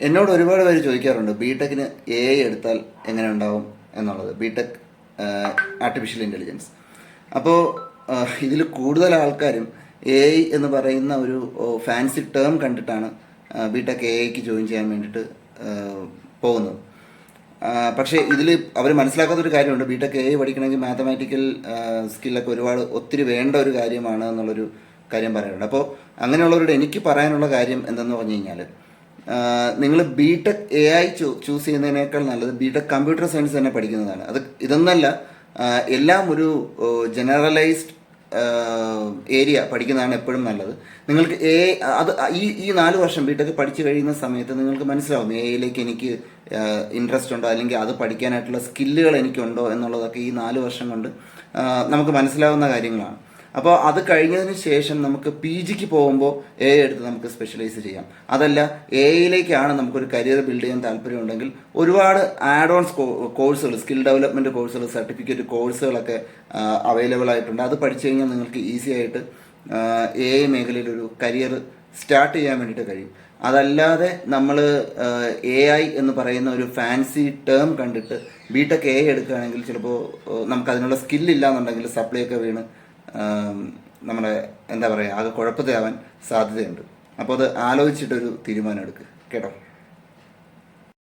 എന്നോട് ഒരുപാട് പേര് ചോദിക്കാറുണ്ട് ബി ടെക്കിന് എ ഐ എടുത്താൽ എങ്ങനെ ഉണ്ടാവും എന്നുള്ളത്? ബി ടെക് ആർട്ടിഫിഷ്യൽ ഇന്റലിജൻസ് അപ്പോൾ ഇതിൽ കൂടുതൽ ആൾക്കാരും എ ഐ എന്ന് പറയുന്ന ഒരു ഫാൻസി ടേം കണ്ടിട്ടാണ് ബി ടെക് എ ഐക്ക് ജോയിൻ ചെയ്യാൻ വേണ്ടിയിട്ട് പോകുന്നത്. പക്ഷേ ഇതിൽ അവർ മനസ്സിലാക്കാത്തൊരു കാര്യമുണ്ട്. ബി ടെക് എ ഐ പഠിക്കണമെങ്കിൽ മാത്തമാറ്റിക്കൽ സ്കില്ലൊക്കെ ഒരുപാട് ഒത്തിരി വേണ്ട ഒരു കാര്യമാണ് എന്നുള്ളൊരു കാര്യം പറയാറുണ്ട്. അപ്പോൾ അങ്ങനെയുള്ളവരോട് എനിക്ക് പറയാനുള്ള കാര്യം എന്തെന്ന് പറഞ്ഞു കഴിഞ്ഞാൽ നിങ്ങൾ B tech A I choose ചെയ്യുന്നതിനേക്കാൾ നല്ലത് ബി ടെക് കമ്പ്യൂട്ടർ സയൻസ് തന്നെ പഠിക്കുന്നതാണ്. അത് ഇതൊന്നല്ല എല്ലാം ഒരു ജനറലൈസ്ഡ് ഏരിയ പഠിക്കുന്നതാണ് എപ്പോഴും നല്ലത്. നിങ്ങൾക്ക് എ അത് ഈ ഈ നാല് വർഷം ബി ടെക് പഠിച്ചു കഴിയുന്ന സമയത്ത് നിങ്ങൾക്ക് മനസ്സിലാവും എ ഐയിലേക്ക് എനിക്ക് ഇൻട്രസ്റ്റ് ഉണ്ടോ അല്ലെങ്കിൽ അത് പഠിക്കാനായിട്ടുള്ള സ്കില്ലുകൾ എനിക്കുണ്ടോ എന്നുള്ളതൊക്കെ ഈ നാല് വർഷം കൊണ്ട് നമുക്ക് മനസ്സിലാവുന്ന കാര്യങ്ങളാണ്. അപ്പോൾ അത് കഴിഞ്ഞതിന് ശേഷം നമുക്ക് പി ജിക്ക് പോകുമ്പോൾ എ എടുത്ത് നമുക്ക് സ്പെഷ്യലൈസ് ചെയ്യാം. അതല്ല എയിലേക്കാണ് നമുക്കൊരു കരിയർ ബിൽഡ് ചെയ്യാൻ താല്പര്യമുണ്ടെങ്കിൽ ഒരുപാട് ആഡ് ഓൺസ് കോഴ്സുകൾ സ്കിൽ ഡെവലപ്മെന്റ് കോഴ്സുകൾ സർട്ടിഫിക്കറ്റ് കോഴ്സുകളൊക്കെ അവൈലബിൾ ആയിട്ടുണ്ട്. അത് പഠിച്ചു കഴിഞ്ഞാൽ നിങ്ങൾക്ക് ഈസി ആയിട്ട് എ ഐ മേഖലയിൽ ഒരു കരിയർ സ്റ്റാർട്ട് ചെയ്യാൻ വേണ്ടിയിട്ട് കഴിയും. അതല്ലാതെ നമ്മൾ എ ഐ എന്ന് പറയുന്ന ഒരു ഫാൻസി ടേം കണ്ടിട്ട് ബി ടെക് എ എടുക്കുകയാണെങ്കിൽ ചിലപ്പോൾ നമുക്ക് അതിനുള്ള സ്കില്ലില്ല എന്നുണ്ടെങ്കിൽ സപ്ലൈ ഒക്കെ വീണ് നമ്മുടെ എന്താ പറയുക ആകെ കുഴപ്പത്തിലാവാൻ സാധ്യതയുണ്ട്. അപ്പോൾ അത് ആലോചിച്ചിട്ടൊരു തീരുമാനം എടുക്കുക കേട്ടോ?